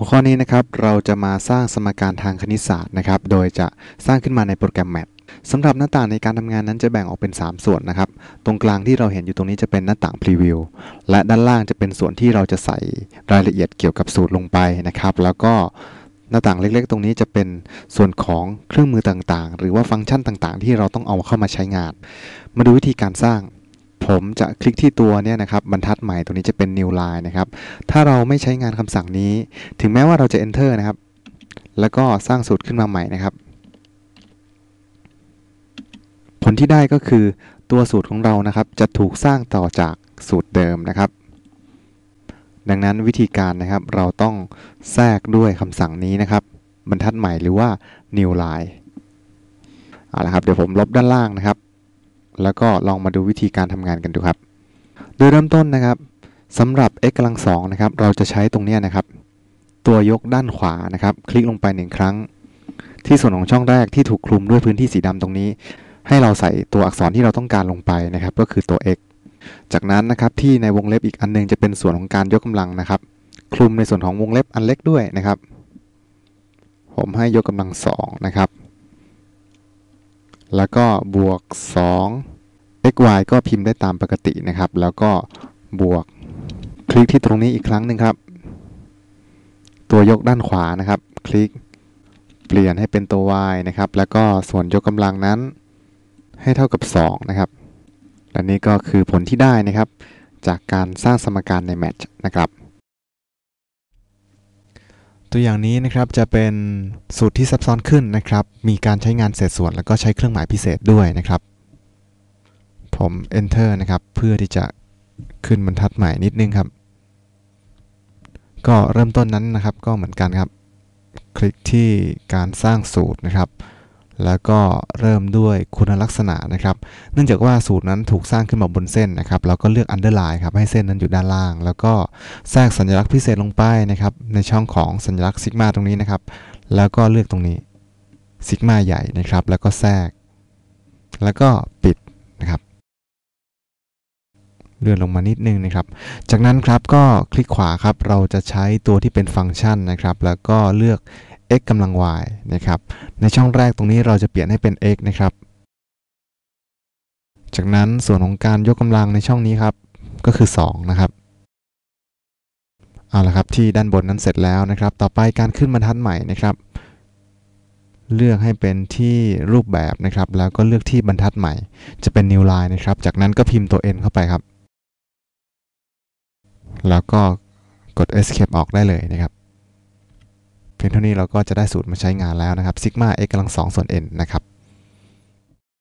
หัวข้อนี้นะครับเราจะมาสร้างสมการทางคณิตศาสตร์นะครับโดยจะสร้างขึ้นมาในโปรแกรม Math สำหรับหน้าต่างในการทำงานนั้นจะแบ่งออกเป็น 3 ส่วนนะครับ ตรงกลางที่เราเห็นอยู่ตรงนี้จะเป็นหน้าต่างพรีวิวและด้านล่างจะเป็นส่วนที่เราจะใส่รายละเอียดเกี่ยวกับสูตรลงไปนะครับ แล้วก็หน้าต่างเล็กๆ ตรงนี้จะเป็นส่วนของเครื่องมือต่างๆ หรือว่าฟังก์ชันต่างๆ ที่เราต้องเอาเข้ามาใช้งาน มาดูวิธีการสร้าง ผมจะคลิกที่ตัวเนี่ยนะครับบรรทัดใหม่ตรงนี้จะเป็น new line นะครับ ถ้าเราไม่ใช้งานคำสั่งนี้ ถึงแม้ว่าเราจะ enter นะครับ แล้วก็สร้างสูตรขึ้นมาใหม่นะครับ ผลที่ได้ก็คือตัวสูตรของเรานะครับ จะถูกสร้างต่อจากสูตรเดิมนะครับ ดังนั้นวิธีการนะครับเราต้องแทรกด้วยคำสั่งนี้นะครับ บรรทัดใหม่หรือว่า new line เอาละครับเดี๋ยวผมลบด้านล่างนะครับ แล้วก็ลองมาดูวิธีการทำงานกันดูครับ โดยเริ่มต้นนะครับสำหรับ x กำลังสองนะครับ เราจะใช้ตรงนี้นะครับ ตัวยกด้านขวานะครับ คลิกลงไปหนึ่งครั้ง ที่ส่วนของช่องแรกที่ถูกคลุมด้วยพื้นที่สีดำตรงนี้ ให้เราใส่ตัวอักษรที่เราต้องการลงไปนะครับ ก็คือตัว x จากนั้นนะครับที่ในวงเล็บอีกอันหนึงจะเป็นส่วนของการยกกำลังนะครับ คลุมในส่วนของวงเล็บอันเล็กด้วยนะครับ ผมให้ยกกำลังสองนะครับ แล้วก็บวก 2 x y ก็พิมพ์ได้ตามปกตินะครับ แล้วก็บวก คลิกที่ตรงนี้อีกครั้งหนึ่งครับ ตัวยกด้านขวานะครับ คลิกเปลี่ยนให้เป็นตัว y นะครับ แล้วก็ส่วนยกกำลังนั้นให้เท่ากับ 2 นะครับ และนี่ก็คือผลที่ได้นะครับ จากการสร้างสมการใน Match นะครับ ตัวอย่างนี้นะครับจะเป็นสูตรที่ซับซ้อนขึ้นนะครับ มีการใช้งานเศษส่วน แล้วก็ใช้เครื่องหมายพิเศษด้วยนะครับ ผม enter นะครับ เพื่อที่จะขึ้นบรรทัดใหม่นิดนึงครับ ก็เริ่มต้นนั้นนะครับก็เหมือนกันครับ คลิกที่การสร้างสูตรนะครับ แล้วก็เริ่มด้วยคุณลักษณะนะครับ เนื่องจากว่าสูตรนั้นถูกสร้างขึ้นมาบนเส้นนะครับ เราก็เลือก underline ครับให้เส้นนั้นอยู่ด้านล่าง แล้วก็แทรกสัญลักษณ์พิเศษลงไปนะครับ ในช่องของสัญลักษณ์ซิกมาตรงนี้นะครับ แล้วก็เลือกตรงนี้ซิกมาใหญ่นะครับ แล้วก็แทรก แล้วก็ปิดนะครับ เลื่อนลงมานิดนึงนะครับ จากนั้นครับก็คลิกขวาครับ เราจะใช้ตัวที่เป็นฟังก์ชันนะครับ แล้วก็เลือก x กำลัง y นะครับ ในช่องแรกตรงนี้เราจะเปลี่ยนให้เป็น x นะครับ จากนั้นส่วนของการยกกำลังในช่องนี้ครับ ก็คือ 2 นะครับ เอาละครับที่ด้านบนนั้นเสร็จแล้วนะครับ ต่อไปการขึ้นบรรทัดใหม่นะครับ เลือกให้เป็นที่รูปแบบนะครับ แล้วก็เลือกที่บรรทัดใหม่ จะเป็น new line นะครับ จากนั้นก็พิมพ์ตัว n เข้าไปครับ แล้วก็กด escape ออกได้เลยนะครับ ยงเท่านี้เราก็จะได้สูตรมาใช้งานแล้วนะครับ sigma x กำลัง2ส่วน n นะครับ